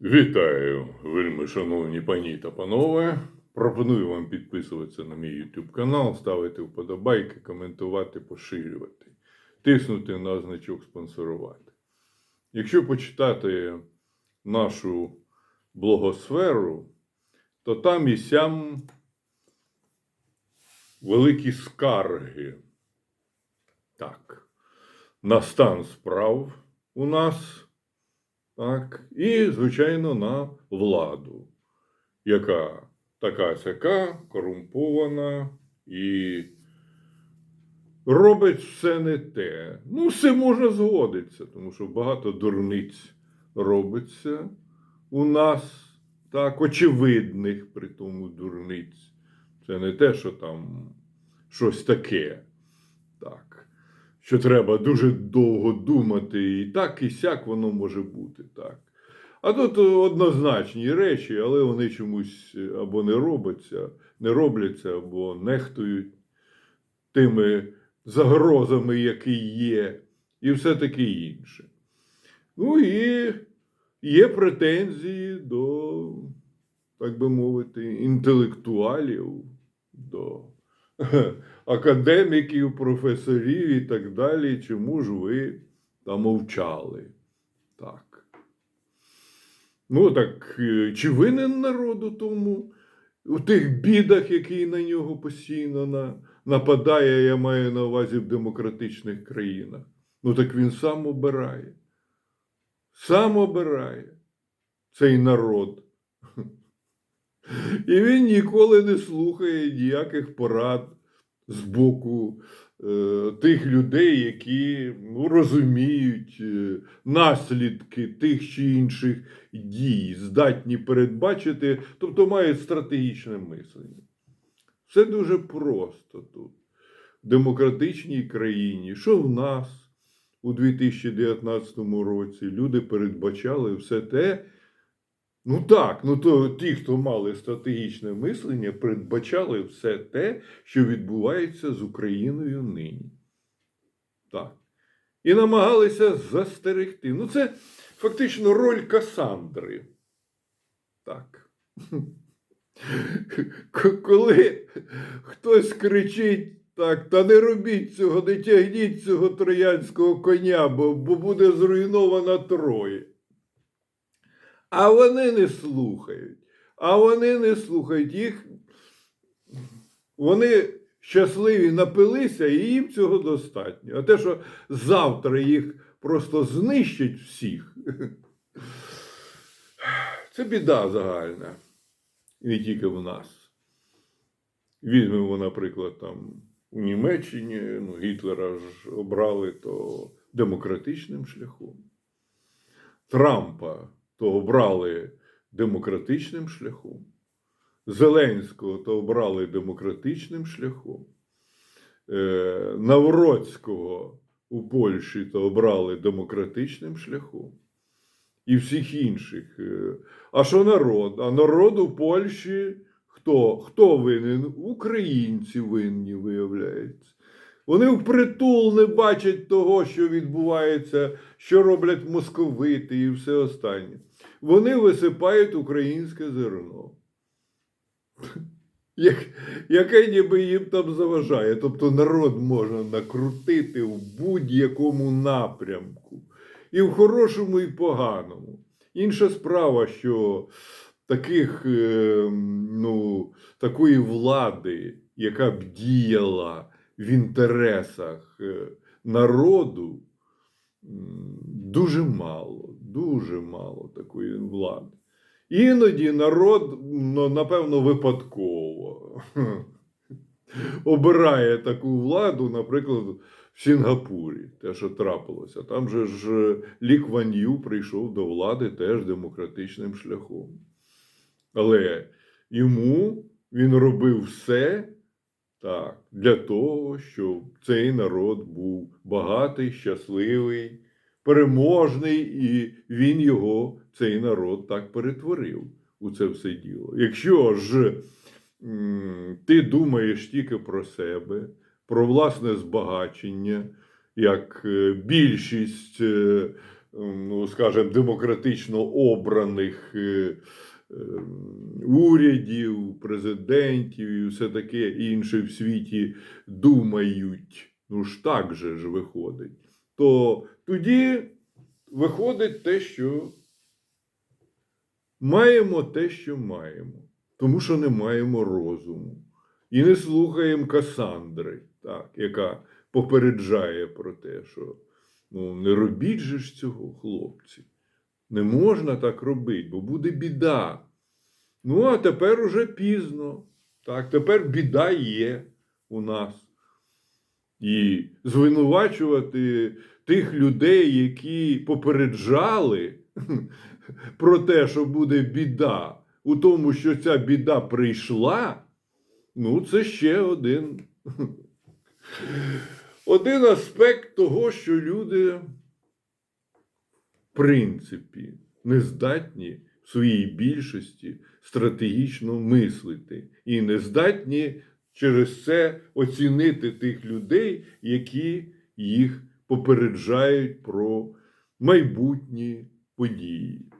Вітаю, вельми шановні пані та панове. Пропоную вам підписуватися на мій YouTube канал, ставити вподобайки, коментувати, поширювати, тиснути на значок спонсорувати. Якщо почитати нашу блогосферу, то там і сям великі скарги. Так, на стан справ у нас. Так, і, звичайно, на владу, яка така сяка, корумпована і робить все не те. Ну, все можна згодитися, тому що багато дурниць робиться у нас, так, очевидних при тому дурниць. Це не те, що там щось таке. Так що треба дуже довго думати, і так, і сяк воно може бути так. А тут однозначні речі, але вони чомусь або не робляться, не робляться, або нехтують тими загрозами, які є, і все таке інше. Ну і є претензії до, так би мовити, інтелектуалів, до академіків, професорів і так далі, чому ж ви там мовчали? Так. Ну, так е, чи винен народ у тому, у тих бідах, які на нього постійно на, нападає, я маю на увазі в демократичних країнах? Ну, так він сам обирає. Сам обирає цей народ. І він ніколи не слухає ніяких порад з боку е, тих людей, які ну, розуміють е, наслідки тих чи інших дій, здатні передбачити, тобто мають стратегічне мислення. Все дуже просто тут. В демократичній країні, що в нас у 2019 році люди передбачали все те. Ну так, ну то ті, хто мали стратегічне мислення, передбачали все те, що відбувається з Україною нині. Так. І намагалися застерегти. Ну, це фактично роль Касандри. Так. Коли хтось кричить так, та не робіть цього, не тягніть цього троянського коня, бо, бо буде зруйнована Троє. А вони не слухають. А вони не слухають їх. Вони щасливі напилися, і їм цього достатньо. А те, що завтра їх просто знищать всіх, це біда загальна. Не тільки в нас. Візьмемо, наприклад, там у Німеччині ну, Гітлера ж обрали то демократичним шляхом. Трампа то обрали демократичним шляхом. Зеленського то обрали демократичним шляхом. Е, Навроцького у Польщі то обрали демократичним шляхом. І всіх інших. Е, А що народ? А народ у Польщі хто? Хто винен? Українці винні, виявляється. Вони впритул не бачать того, що відбувається, що роблять московити і все останнє. Вони висипають українське зерно. Як, яке ніби їм там заважає. Тобто народ можна накрутити в будь-якому напрямку. І в хорошому, і в поганому. Інша справа, що таких, е, ну, такої влади, яка б діяла в інтересах е, народу, дуже мало, дуже мало такої влади. Іноді народ, ну, напевно, випадково обирає таку владу, наприклад, в Сінгапурі, те, що трапилося. Там же ж Лі Кван Ю прийшов до влади теж демократичним шляхом. Але йому він робив все так, для того, щоб цей народ був багатий, щасливий, переможний, і він його, цей народ, так перетворив у це все діло. Якщо ж ти думаєш тільки про себе, про власне збагачення, як е, більшість е, ну, скажімо, демократично обраних е, урядів, президентів і все таке інше в світі думають. Ну ж так же ж виходить. То тоді виходить те, що маємо те, що маємо, тому що не маємо розуму. І не слухаємо Касандри, так, яка попереджає про те, що ну, не робіть же ж цього, хлопці. Не можна так робити, бо буде біда. Ну, а тепер уже пізно. Так, тепер біда є у нас. І звинувачувати тих людей, які попереджали про те, що буде біда, у тому, що ця біда прийшла, ну, це ще один, один аспект того, що люди, принципі, не здатні в своїй більшості стратегічно мислити і не здатні через це оцінити тих людей, які їх попереджають про майбутні події.